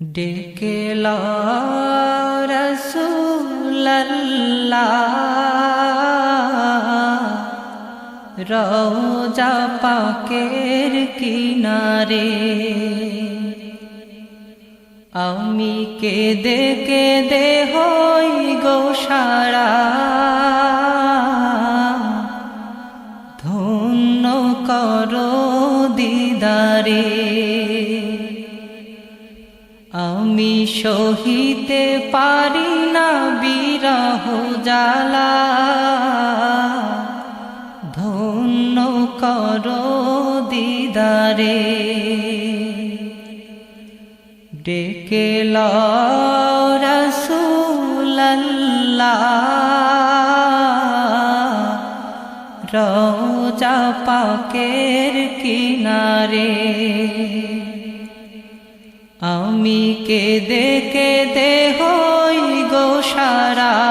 ডেকে রসুল্লাহ রওজা পাকের কিনারে আমি কেঁদে কেঁদে হই গো সারা। ধন্য করো দিদারে। আমি সহিতে পারি না বিরহ জালা ধন্য করো দিদারে। ডেকে রসুল্লাহ রোজা পাকের কিনারে। আমি কে কেঁদে হই গো সারা